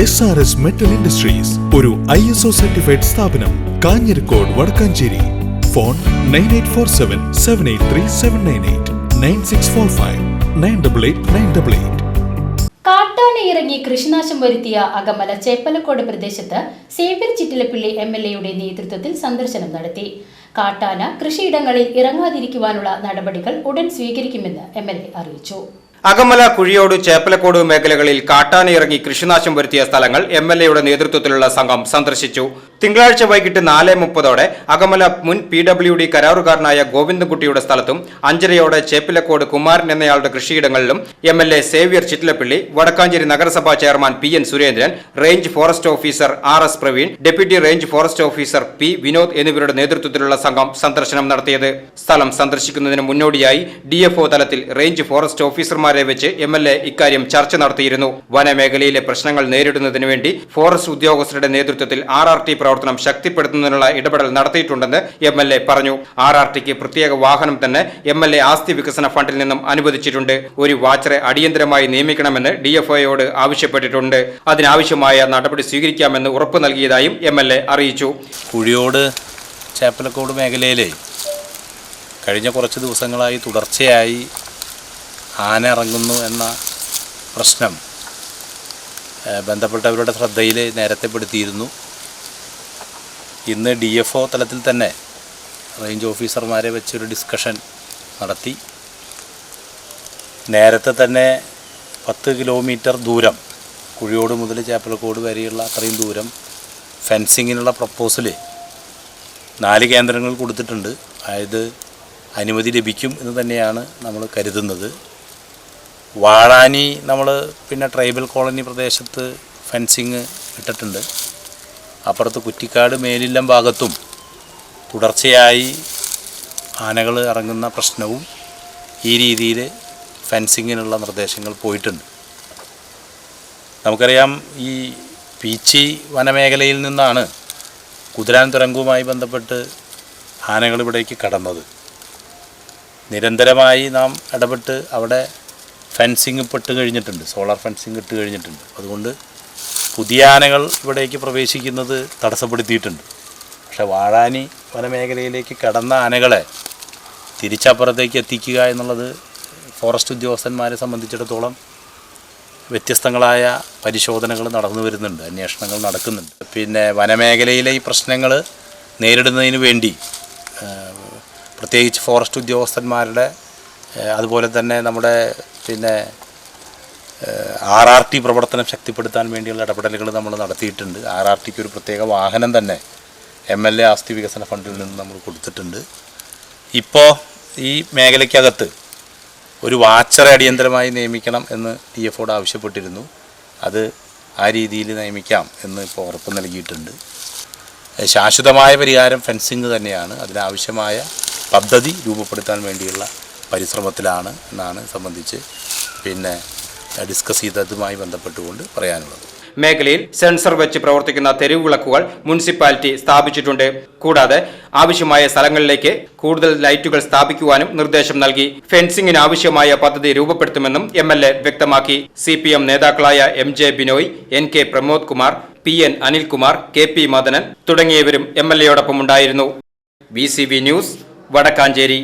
S R S metal industries ഒരു I S O certified സ്ഥാപനം Kanhirakode Vadakkanchery. Phone nine eight four seven seven eight three seven nine eight nine six four five nine double eight nine double eight ഇറങ്ങി കൃഷിനാശം വരുത്തിയ അകമല ചേപ്പലക്കോട് പ്രദേശത്ത് Xavier Chittilappilly M L എയുടെ നേതൃത്വത്തിൽ സന്ദർശനം നടത്തി. കാട്ടാന കൃഷിയിടങ്ങളിൽ ഇറങ്ങാതിരിക്കുവാനുള്ള നടപടികൾ ഉടൻ സ്വീകരിക്കുമെന്ന് എം എൽ എ അറിയിച്ചു. അകമല കുഴിയോട് ചേപ്പലക്കോട് മേഖലകളിൽ കാട്ടാനയിറങ്ങി കൃഷിനാശം വരുത്തിയ സ്ഥലങ്ങൾ എം എൽ എയുടെ നേതൃത്വത്തിലുള്ള സംഘം സന്ദർശിച്ചു. തിങ്കളാഴ്ച വൈകിട്ട് നാല് മുപ്പതോടെ അകമല മുൻ പി ഡബ്ല്യു ഡി കരാറുകാരനായ ഗോവിന്ദൻകുട്ടിയുടെ സ്ഥലത്തും അഞ്ചരയോടെ ചേപ്പിലക്കോട് കുമാരൻ എന്നയാളുടെ കൃഷിയിടങ്ങളിലും M L A Xavier Chittilappilly Vadakkanchery നഗരസഭാ chairman P N Surendran range forest officer R S Praveen deputy range forest officer P Vinod എന്നിവരുടെ നേതൃത്വത്തിലുള്ള സംഘം സന്ദർശനം നടത്തിയത്. സ്ഥലം സന്ദർശിക്കുന്നതിന് മുന്നോടിയായി ഡിഎഫ്ഒ തലത്തിൽ റേഞ്ച് ഫോറസ്റ്റ് ഓഫീസർമാരെ വെച്ച് എം എൽ എ ഇക്കാര്യം ചർച്ച നടത്തിയിരുന്നു. വനമേഖലയിലെ പ്രശ്നങ്ങൾ നേരിടുന്നതിന് വേണ്ടി ഫോറസ്റ്റ് ഉദ്യോഗസ്ഥരുടെ നേതൃത്വത്തിൽ ആർ ആർ ടി പ്രവർത്തനം ശക്തിപ്പെടുത്തുന്നതിനുള്ള ഇടപെടൽ നടത്തിയിട്ടുണ്ടെന്ന് എം എൽ എ പറഞ്ഞു. ആർ ആർ ടിക്ക് പ്രത്യേക വാഹനം തന്നെ എം എൽ എ ആസ്തി വികസന ഫണ്ടിൽ നിന്നും അനുവദിച്ചിട്ടുണ്ട്. ഒരു വാച്ചറെ അടിയന്തരമായി നിയമിക്കണമെന്ന് ഡി എഫ് ഡിഎഫ്ഒയോട് ആവശ്യപ്പെട്ടിട്ടുണ്ട്. അതിനാവശ്യമായ നടപടി സ്വീകരിക്കാമെന്ന് ഉറപ്പു നൽകിയതായും എം എൽ എ അറിയിച്ചു. കുഴിയോട് ചേപ്പലക്കോട് മേഖലയിലെ കഴിഞ്ഞ കുറച്ച് ദിവസങ്ങളായി തുടർച്ചയായി ആന ഇറങ്ങുന്നു എന്ന പ്രശ്നം ബന്ധപ്പെട്ടവരുടെ ശ്രദ്ധയിൽ നേരത്തെ പെടുത്തിയിരുന്നു. ഇന്ന് ഡി എഫ് ഒ തലത്തിൽ തന്നെ റേഞ്ച് ഓഫീസർമാരെ വെച്ചൊരു ഡിസ്കഷൻ നടത്തി. നേരത്തെ തന്നെ പത്ത് കിലോമീറ്റർ ദൂരം കുഴിയോട് മുതൽ ചേപ്പലക്കോട് വരെയുള്ള അത്രയും ദൂരം ഫെൻസിങ്ങിനുള്ള പ്രപ്പോസൽ നാല് കേന്ദ്രങ്ങൾ കൊടുത്തിട്ടുണ്ട്. അതായത് അനുമതി ലഭിക്കും എന്ന് തന്നെയാണ് നമ്മൾ കരുതുന്നത്. വാഴാനി നമ്മൾ പിന്നെ ട്രൈബൽ കോളനി പ്രദേശത്ത് ഫെൻസിങ് ഇട്ടിട്ടുണ്ട്. അപ്പുറത്ത് കുറ്റിക്കാട് മേലില്ലം ഭാഗത്തും തുടർച്ചയായി ആനകൾ ഇറങ്ങുന്ന പ്രശ്നവും ഈ രീതിയിൽ ഫെൻസിങ്ങിനുള്ള നിർദ്ദേശങ്ങൾ പോയിട്ടുണ്ട്. നമുക്കറിയാം ഈ പീച്ചി വനമേഖലയിൽ നിന്നാണ് കുതിരാൻ തുരങ്കവുമായി ബന്ധപ്പെട്ട് ആനകൾ ഇവിടേക്ക് കടന്നത്. നിരന്തരമായി നാം ഇടപെട്ട് അവിടെ ഫെൻസിങ് ഇട്ട് കഴിഞ്ഞിട്ടുണ്ട് സോളാർ ഫെൻസിങ് ഇട്ട് കഴിഞ്ഞിട്ടുണ്ട്. അതുകൊണ്ട് പുതിയ ആനകൾ ഇവിടേക്ക് പ്രവേശിക്കുന്നത് തടസ്സപ്പെടുത്തിയിട്ടുണ്ട്. പക്ഷേ വാഴാനി വനമേഖലയിലേക്ക് കടന്ന ആനകളെ തിരിച്ചപ്പുറത്തേക്ക് എത്തിക്കുക എന്നുള്ളത് ഫോറസ്റ്റ് ഉദ്യോഗസ്ഥന്മാരെ സംബന്ധിച്ചിടത്തോളം വ്യത്യസ്തങ്ങളായ പരിശോധനകൾ നടന്നു വരുന്നുണ്ട് അന്വേഷണങ്ങൾ നടക്കുന്നുണ്ട്. പിന്നെ വനമേഖലയിലെ ഈ പ്രശ്നങ്ങൾ നേരിടുന്നതിന് വേണ്ടി പ്രത്യേകിച്ച് ഫോറസ്റ്റ് ഉദ്യോഗസ്ഥന്മാരുടെ അതുപോലെ തന്നെ നമ്മുടെ പിന്നെ ആർ ആർ ടി പ്രവർത്തനം ശക്തിപ്പെടുത്താൻ വേണ്ടിയുള്ള ഇടപെടലുകൾ നമ്മൾ നടത്തിയിട്ടുണ്ട്. ആർ ആർ ടിക്ക് ഒരു പ്രത്യേക വാഹനം തന്നെ എം എൽ എ ആസ്തി വികസന ഫണ്ടിൽ നിന്ന് നമ്മൾ കൊടുത്തിട്ടുണ്ട്. ഇപ്പോൾ ഈ മേഖലയ്ക്കകത്ത് ഒരു വാച്ചറെ അടിയന്തരമായി നിയമിക്കണം എന്ന് ഡി എഫോട് ആവശ്യപ്പെട്ടിരുന്നു. അത് ആ രീതിയിൽ നിയമിക്കാം എന്ന് ഇപ്പോൾ ഉറപ്പ് നൽകിയിട്ടുണ്ട്. ശാശ്വതമായ പരിഹാരം ഫെൻസിങ് തന്നെയാണ്. അതിനാവശ്യമായ പദ്ധതി രൂപപ്പെടുത്താൻ വേണ്ടിയുള്ള പരിശ്രമത്തിലാണ് എന്നാണ് സംബന്ധിച്ച് പിന്നെ ഡിസ്കസ് ചെയ്തതുമായി ബന്ധപ്പെട്ടുകൊണ്ട് പറയാനുള്ളത്. മേഖലയിൽ സെൻസർ വെച്ച് പ്രവർത്തിക്കുന്ന തെരുവ് വിളക്കുകൾ മുനിസിപ്പാലിറ്റി സ്ഥാപിച്ചിട്ടുണ്ട്. കൂടാതെ ആവശ്യമായ സ്ഥലങ്ങളിലേക്ക് കൂടുതൽ ലൈറ്റുകൾ സ്ഥാപിക്കുവാനും നിർദ്ദേശം നൽകി. ഫെൻസിംഗിന് ആവശ്യമായ പദ്ധതി രൂപപ്പെടുത്തുമെന്നും എം എൽ എ വ്യക്തമാക്കി. സി പി എം നേതാക്കളായ M J Binoy N K Pramod Kumar P N Anilkumar K P Madanan തുടങ്ങിയവരും എം എൽ എയോടൊപ്പം ഉണ്ടായിരുന്നു. B C B news Vadakkanchery.